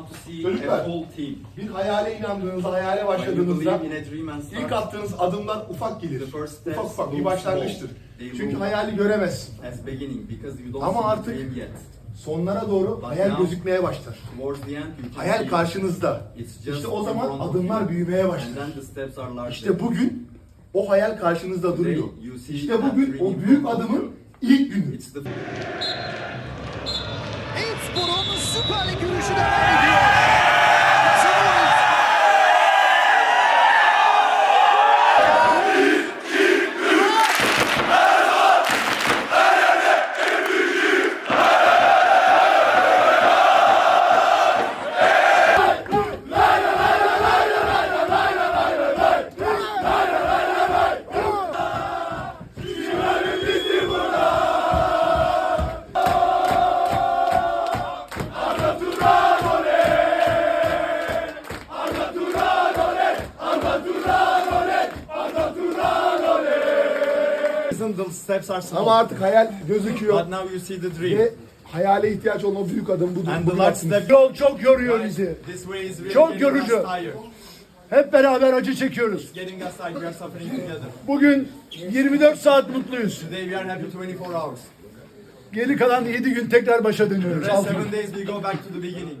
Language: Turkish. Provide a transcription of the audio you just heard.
want to see Çocuklar. a whole team. Bir hayale inandığınızda, hayale When you başladığınızda believe in a dream and ilk attığınız adımlar ufak gelir. The first steps Ufak ufak bir look başlangıçtır. small. They Çünkü look- hayali göremezsin. as beginning because you don't Ama see artık- the dream yet. Sonlara doğru hayal gözükmeye başlar. Towards the end you can Hayal see karşınızda. It's just İşte o in zaman front of adımlar you. büyümeye and başlar. then the steps are larger. İşte bugün o hayal karşınızda duruyor. you see İşte that bugün dream o in büyük front of adımın you. ilk günü. It's the Süper Lig the steps are small. Ama artık hayal gözüküyor. But now you see the dream. Ve hayale ihtiyaç olan o büyük adım budur. And the attınız. step Yol çok yoruyor bizi. This way is really Çok yorucu. Hep beraber acı çekiyoruz. Bugün 24 saat mutluyuz. Today we are happy 24 hours. Geri kalan 7 gün tekrar başa The dönüyoruz. rest Altı gün. seven days we go back to the beginning.